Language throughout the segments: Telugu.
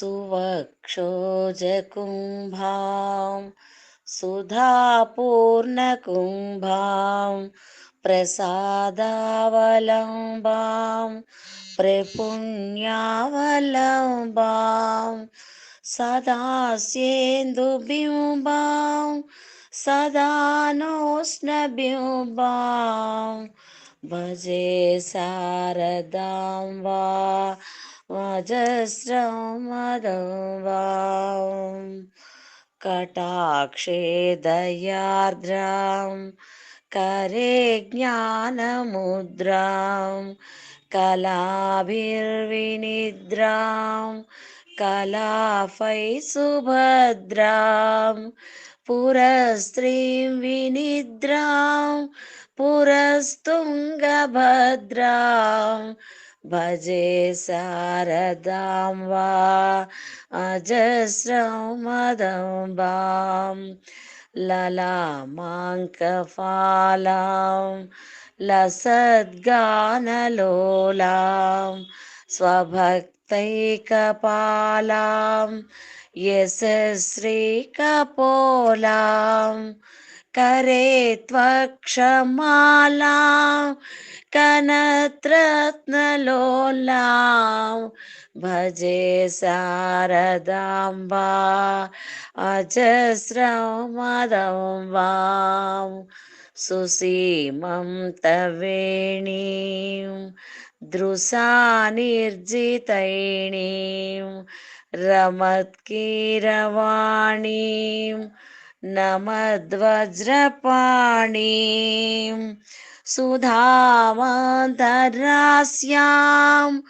सुवक्षोजकुम्भां सुधापूर्णकुम्भां प्रसादावलम्बां प्रपुण्यावलम्बां सदास्येन्दुबिम्बां सदा नोष्णबिम्बां भजे शारदां वा वजस्रमदं कटाक्षे दयार्द्रां करे ज्ञानमुद्रां कलाभिर्विनिद्रां कलाफै सुभद्रां पुरस्त्रीं विनिद्रां पुरस्तुङ्गभद्रां भजे शारदां वा अजस्रमदम्बां ललामाङ्कफालां। लसद्गानलोलां। स्वभक्तैकपालां। यशश्रीकपोलां। करे त्वक्षमालां कनत्रत्नलोलां भजे शारदाम्बा अजस्रमदम्बां सुसीमं तवेणीं दृशानिर्जितैणीं रमत्कीरवाणीं नमद्वज्रपाणीं। सुधामन्तरास्यां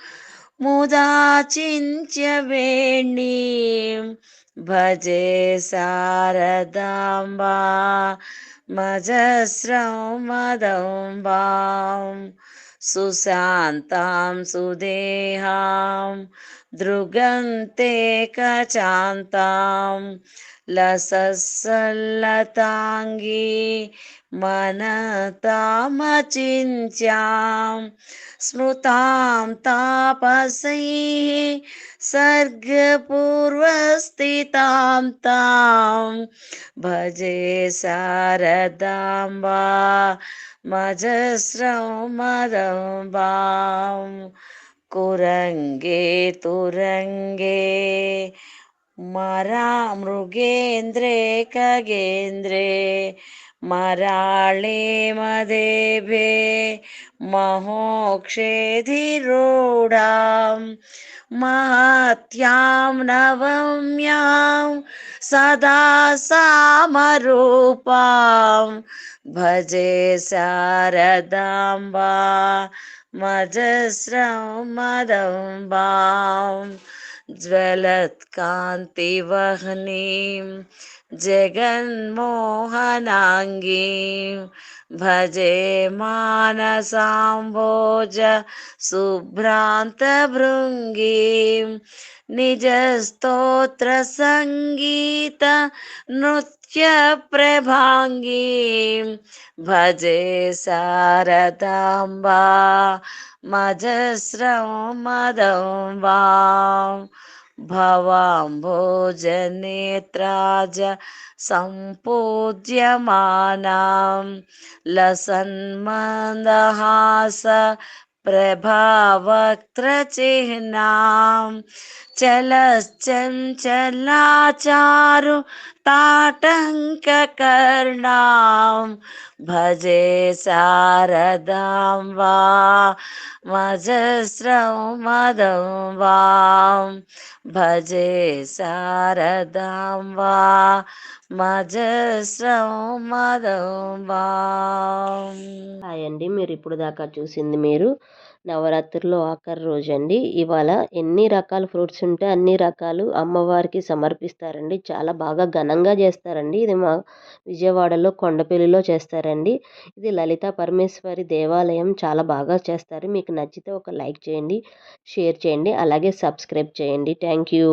मुदा चिन्त्य वेणीं। भजे शारदाम्बा मजस्रमदम्बां सुशान्तां सुदेहां దృగంతే కచాంతాం లసల్లతాంగి మనతామచింత్యాం. స్మృతాం తాపసై సర్గపూర్వస్థితాం తాం. భజే శారదాం వా మజస్రం మదం कुरङ्गे तुरंगे मरा मृगेन्द्रे खगेन्द्रे मराळे मदेभे महोक्षेधिरूढां महत्यां नवम्यां सदा सामरूपां भजे शारदाम्बा मजस्रमदम्बां ज्वलत्कान्तिवह्निं जगन्मोहनाङ्गीं। भजे मानसाम्भोज शुभ्रान्तभृङ्गीं निजस्तोत्रसङ्गीत नृत्यप्रभाङ्गीं भजे शारदाम्बा मजस्रमदम्बां भवाम्भोजनेत्राज सम्पूज्यमानां लसन्मन्दहास प्रभावक्त्रचिह्नां चलश्चञ्चलाचारु ताटङ्ककर्णां भजे शारदां वा मजस्रमदम्बां भजे शारदां वा మజస్రమదంబాం హాయ్ అండి మీరు ఇప్పుడు దాకా చూసింది మీరు నవరాత్రుల్లో ఆఖరి రోజు అండి ఇవాళ ఎన్ని రకాల ఫ్రూట్స్ ఉంటే అన్ని రకాలు అమ్మవారికి సమర్పిస్తారండి. చాలా బాగా ఘనంగా చేస్తారండి. ఇది మా విజయవాడలో కొండపల్లిలో చేస్తారండి. ఇది లలిత పరమేశ్వరి దేవాలయం చాలా బాగా చేస్తారు. మీకు నచ్చితే ఒక లైక్ చేయండి షేర్ చేయండి అలాగే సబ్స్క్రైబ్ చేయండి. Thank you.